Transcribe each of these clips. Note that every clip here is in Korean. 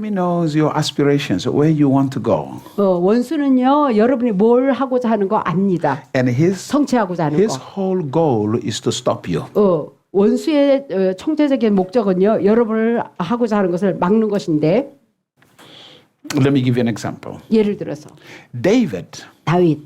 enemy knows your aspirations, where you want to go, 어, 원수는요 여러분이 뭘 하고자 하는 거 압니다. and his 성취하고자 하는 his 거. whole goal is to stop you. 어, 원수의 어, 총체적인 목적은요 여러분을 하고자 하는 것을 막는 것인데 Let me give you an example. 예를 들어서 David, 다윗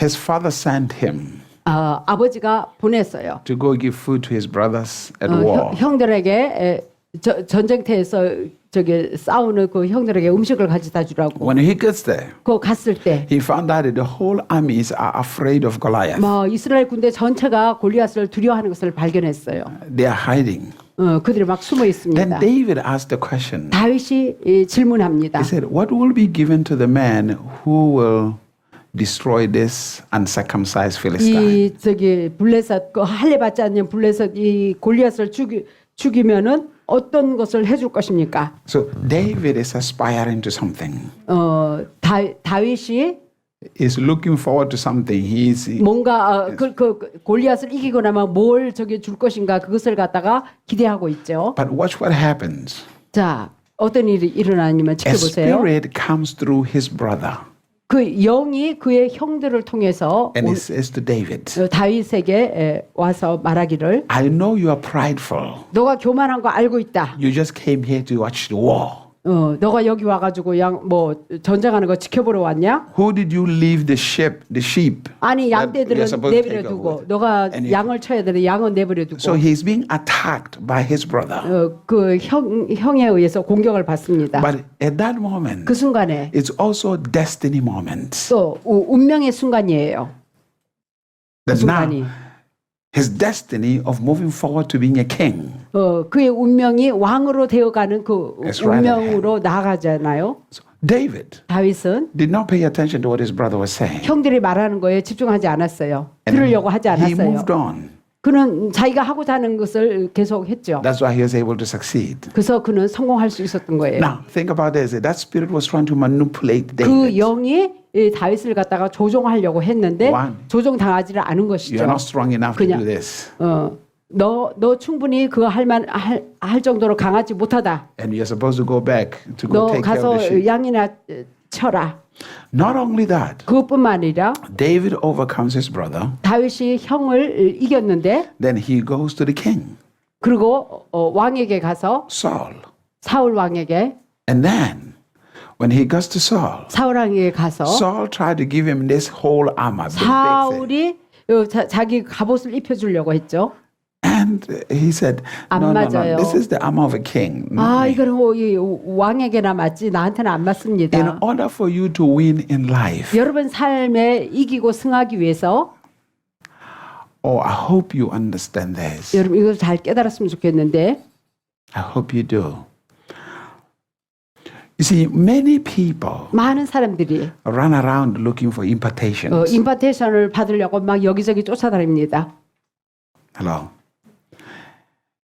his father sent him 어, 아버지가 보냈어요. to go give food to his brothers at 어, war. 형, 형들에게 에, 저, 전쟁터에서 저기 싸우는 그 형들에게 음식을 가져다 주라고. When he gets there, 그 갔을 때 he found out that the whole armies are afraid of Goliath. 뭐 이스라엘 군대 전체가 골리앗을 두려워하는 것을 발견했어요. They are hiding. 어, 그들이 막 숨어 Then 있습니다. David asked the question. 다윗이 이, 질문합니다. He said, What will be given to the man who will destroy this uncircumcised Philistine? 이 저기 블레셋 그 할례 받지 않는 블레셋 이 골리앗을 죽이 죽이면은 어떤 것을 해줄 것입니까? So David is aspiring to something. 어 다, 다윗이 He's looking forward to something. He's 뭔가 어, 그, 그, 그 골리앗을 이기고 나면 뭘 저기 줄 것인가 그것을 갖다가 기대하고 있죠. but watch what happens. 자 어떤 일이 일어나냐면 A 지켜보세요. spirit comes through his brother 그 영이 그의 형들을 통해서 and 오- it says to David, 어, 다윗에게 에, 와서 말하기를 I know you are prideful. 너가 교만한 거 알고 있다. You just came here to watch the war. 어, 너가 여기 와가지고 양 뭐 전쟁하는 거 지켜보러 왔냐? Who did you leave the sheep, the sheep? 아니 that you're 양떼들은 supposed to 내버려 take 두고 over? 너가 And he- 양을 쳐야 되는 양은 내버려 두고 So he's being attacked by his brother. 어, 그 형, 형에 의해서 공격을 받습니다. But at that moment, 그 순간에 it's also destiny moment. 또 우- 운명의 순간이에요. 그 That now 순간이 his destiny of moving forward to being a king. 어, 그의 운명이 왕으로 되어가는 그 That's right 운명으로 나아가잖아요. So David 다윗은 did not pay attention to what his brother was saying. 형들이 말하는 거에 집중하지 않았어요. And 들으려고 하지 he 않았어요. moved on. 그는 자기가 하고자 하는 것을 계속 했죠. That's why he was able to succeed. 그래서 그는 성공할 수 있었던 거예요. Now, think about this. That spirit was trying to manipulate 그 David. 영이 이 다윗을 갖다가 조종하려고 했는데 One. 조종당하지를 않은 You're 것이죠. not strong enough to 그냥- do this. 어, 너, 너 충분히 그거 할만 할, 할 정도로 강하지 못하다. And you're supposed to go back to go 너 take care of 가서 the sheep. 양이나 어, 쳐라. Not only that, 그것뿐만 아니라 David overcomes his brother. 다윗이 형을 이겼는데 Then he goes to the king, 그리고 어, 왕에게 가서 Saul. 사울 왕에게 And then, when he goes to Saul, 사울 왕에게 가서 Saul tried to give him this whole armor. big, big thing. 사울이 어, 자, 자기 갑옷을 입혀주려고 했죠. And he said, 안 no, no, no, this is the armor of a king. 아 이거는 뭐이 왕에게나 맞지 나한테는 안 In 맞습니다. order for you to win in life, 여러분 삶에 이기고 승하기 위해서 oh, I hope you understand this. 여러분 이걸 잘 깨달았으면 좋겠는데 I hope you do. You see, many people 많은 사람들이 run around looking for 어, impartations. 인바테이션을 받으려고 막 여기저기 쫓아다닙니다. Hello.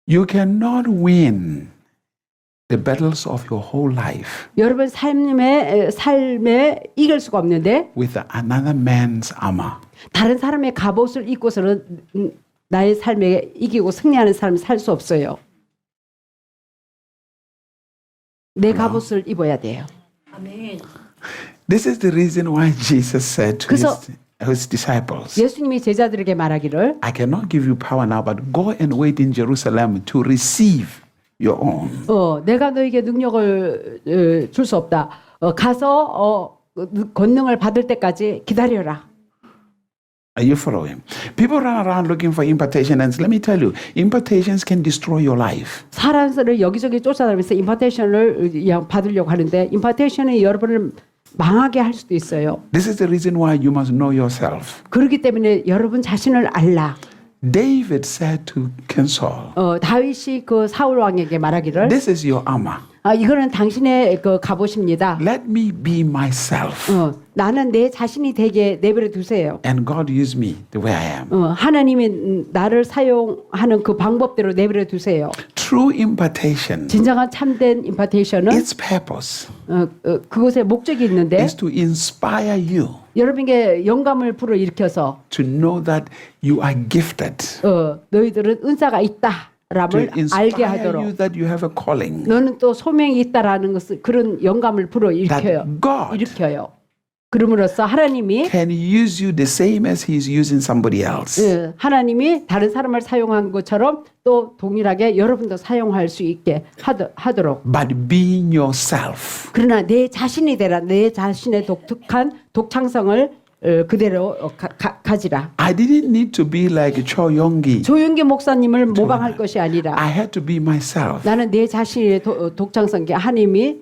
You cannot win the battles of your whole life 여러분 삶의 삶에 이길 수가 없는데 with another man's armor. 다른 사람의 갑옷을 입고서는 음, 나의 삶에 이기고 승리하는 삶을 살 수 없어요. 내 갑옷을 입어야 돼요. This is the reason why Jesus said to 그래서- his, his disciples, 예수님이 제자들에게 말하기를 I cannot give you power now, but go and wait in Jerusalem to receive your own. 어, 내가 너에게 능력을 줄 수 없다. 어, 가서 어, 권능을 받을 때까지 기다려라. Are you following? People run around looking for impartation, and let me tell you, impartations can destroy your life. 사람들을 여기저기 쫓아다니면서 임파테이션을 받으려고 하는데 임파테이션이 여러분을 망하게 할 수도 있어요. This is the reason why you must know yourself. 그렇기 때문에 여러분 자신을 알라. David said to King Saul, 어, 다윗이 그 사울 왕에게 말하기를 This is your armor. 아, 이거는 당신의 그 갑옷입니다. Let me be myself, 어, 나는 내 자신이 되게 내버려 두세요. and God use me the way I am. 어, 하나님이 음, 나를 사용하는 그 방법대로 내버려 두세요. True impartation, 진정한 참된 임파테이션은 its purpose 어, 어, 그곳에 목적이 있는데 is to inspire you 여러분에게 영감을 불어일으켜서 to know that you are gifted 어, 너희들은 은사가 있다. 사람을 알게 inspire you 하도록 that you have a calling. 너는 또 소명이 있다라는 것을 그런 영감을 불어 일으켜요. 그럼으로써 하나님이 can use you the same as He's using somebody else. 예, 하나님이 다른 사람을 사용한 것처럼 또 동일하게 여러분도 사용할 수 있게 하도, 하도록 But being yourself. 그러나 내 자신이 되라 내 자신의 독특한 독창성을 어, 그대로 어, 가, 가, 가지라 I didn't need to be like Cho Yonggi. 조윤기 목사님을 모방할 것이 아니라 I had to be myself. 나는 내 자신의 도, 어, 독창성 하나님이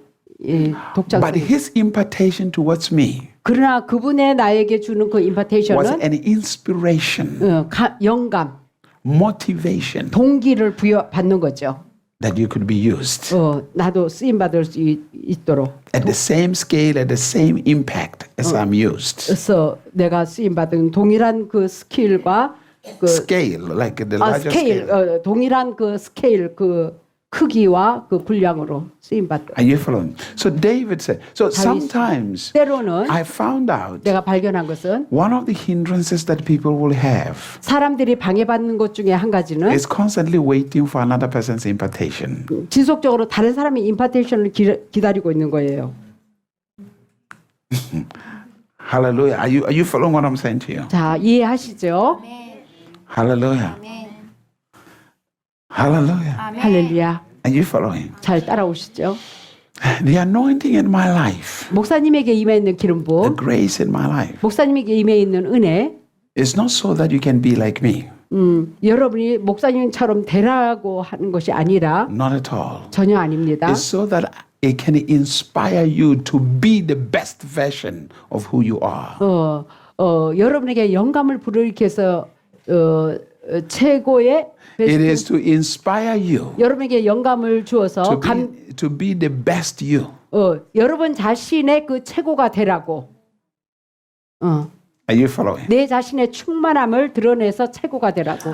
예, 독창성 But His impartation towards me 그러나 그분의 나에게 주는 그 was 임파테이션은 an inspiration, 어, 가, 영감 motivation 동기를 부여받는 거죠 that you could be used 어, 나도 쓰임 받을 수 있, 있도록 at the same scale, at the same impact as I'm used. 그래서 내가 쓰임 받은 동일한 그 스킬과 그 Scale, like the 아, larger 스케일 scale. 어, 동일한 그 스케일 그 크기와 그 분량으로 쓰임 받. Are you following? So David said, so sometimes 때로는 I found out 내가 발견한 것은 one of the hindrances that people will have 사람들이 방해받는 것 중에 한 가지는 is constantly waiting for another person's impartation. 지속적으로 다른 사람의 임파테이션을 기, 기다리고 있는 거예요. Hallelujah. Are you, are you following what I'm saying to you? 자 이해하시죠? Hallelujah. Hallelujah. 할렐루야. Are you following? 잘 따라오시죠? The anointing in my life, 목사님에게 임해 있는 the 기름 부음, grace in my life, 목사님에게 임해 있는 은혜, is not so that you can be like me. 음, 여러분이 목사님처럼 되라고 하는 것이 아니라 Not at all. 전혀 아닙니다. It's so that it can inspire you to be the best version of who you are. 어, 어, 여러분에게 영감을 불러일으켜서 어, 어, 최고의 It is to inspire you 여러분에게 영감을 주어서 to 감, be, to be the best you. 어, 여러분 자신의 그 최고가 되라고. 어, Are you following? 내 자신의 충만함을 드러내서 최고가 되라고.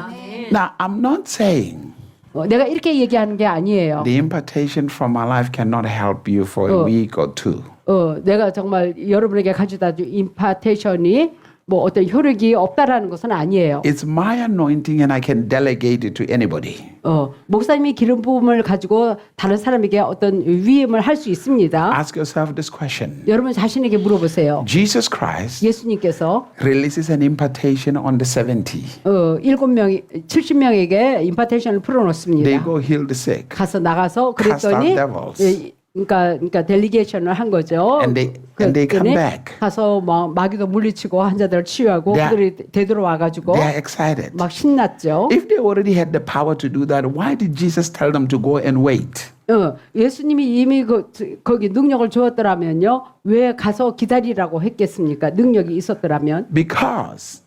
Now, I'm not saying 어, 내가 이렇게 얘기하는 게 아니에요. the impartation from my life cannot help you for a Oh. week or two. 어, 내가 정말 여러분에게 가져다 준 임파테이션이 뭐 어떤 효력이 없다라는 것은 아니에요. It's my anointing and I can delegate it to anybody. 어, 목사님이 기름 부음을 가지고 다른 사람에게 어떤 위임을 할 수 있습니다. Ask yourself this question 여러분 자신에게 물어보세요. Jesus Christ 예수님께서 releases an impartation on the 70. 어, 일곱 명, 70명에게 임파테이션을 They 풀어 놓습니다. go heal the sick. 가서 나가서 Cast 그랬더니 out devils. 예, 그러니까 그러니까 델리게이션을 한 거죠. And they- and they come back. 가서 막 마귀도 물리치고 환자들을 치유하고 They are- 그들이 되돌아와 가지고 They are excited. 막 신났죠. If they already had the power to do that, why did Jesus tell them to go and wait? 어, 예수님이 이미 그, 거기 능력을 주었더라면요. 왜 가서 기다리라고 했겠습니까? 능력이 있었더라면. Because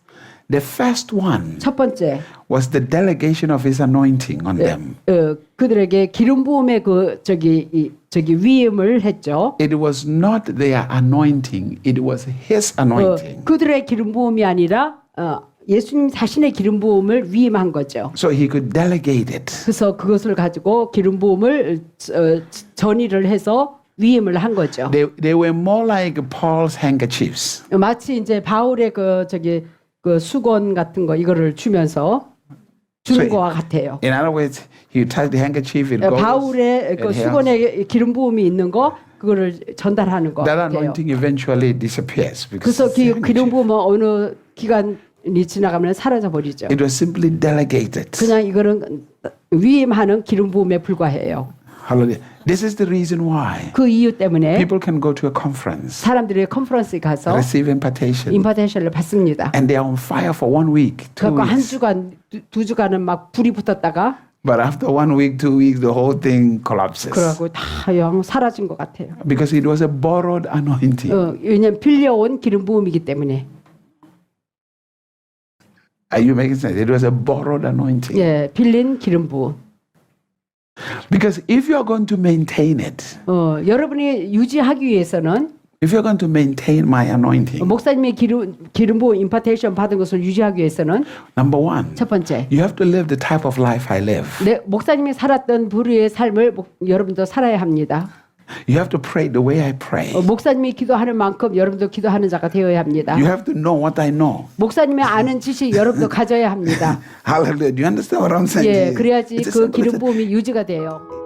the first one 첫 번째, was the delegation of his anointing on them. 어, 그들에게 기름 부음의 그 저기 이, 저기 위임을 했죠. It was not their anointing, it was his 어, anointing. 그들의 기름 부음이 아니라 어, 예수님 자신의 기름 부음을 위임한 거죠. So he could delegate it. 그래서 그것을 가지고 기름 부음을 어, 전이를 해서 위임을 한 거죠. They, they were more like Paul's handkerchiefs. 마치 이제 바울의 그 저기 그 수건 같은 거 이거를 주면서 주는 So- 거와 같아요. In other words, he touched the handkerchief, it 어. 바울의 그. 수건에 기름 부음이 있는 거 그거를 전달하는 거 That anointing eventually disappears because 그래서 기, 기름. 부음은 어느 기간이 지나가면 사라져 버리죠. it was simply delegated. 그냥 이거는 위임하는 기름 부음에 불과해요. Hallelujah. This is the reason why 그 이유 때문에 people can go to a conference, 사람들이 컨퍼런스에 가서 receive impartation, 임파테이션을 받습니다. and they are on fire for one week, two 그러니까 한 weeks. 주간 두, 두 주간은 막 불이 붙었다가 But after one week, two weeks, the whole thing collapses. 그러고 다 영 사라진 것 같아요. Because it was a borrowed anointing. 어, 왜냐면 빌려온 기름 부음이기 때문에. Are you making sense? It was a borrowed anointing. 예, 빌린 기름 부음. Because if you're going to maintain it, 어, 여러분이 유지하기 위해서는 if you're going to maintain my anointing, 목사님의 기름 기름 부음 임파테이션 받은 것을 유지하기 위해서는 number one, 첫 번째 you have to live the type of life I live. 내 목사님이 살았던 부류의 삶을 목- 여러분도 살아야 합니다. You have to pray the way I pray. 어, 목사님이 기도하는 만큼 여러분도 기도하는 자가 되어야 합니다. You have to know what I know. 목사님의 아는 지식 여러분도 가져야 합니다. Hallelujah. Do you understand what I'm saying? 예? 그래야지 그 기름 부음이 유지가 돼요.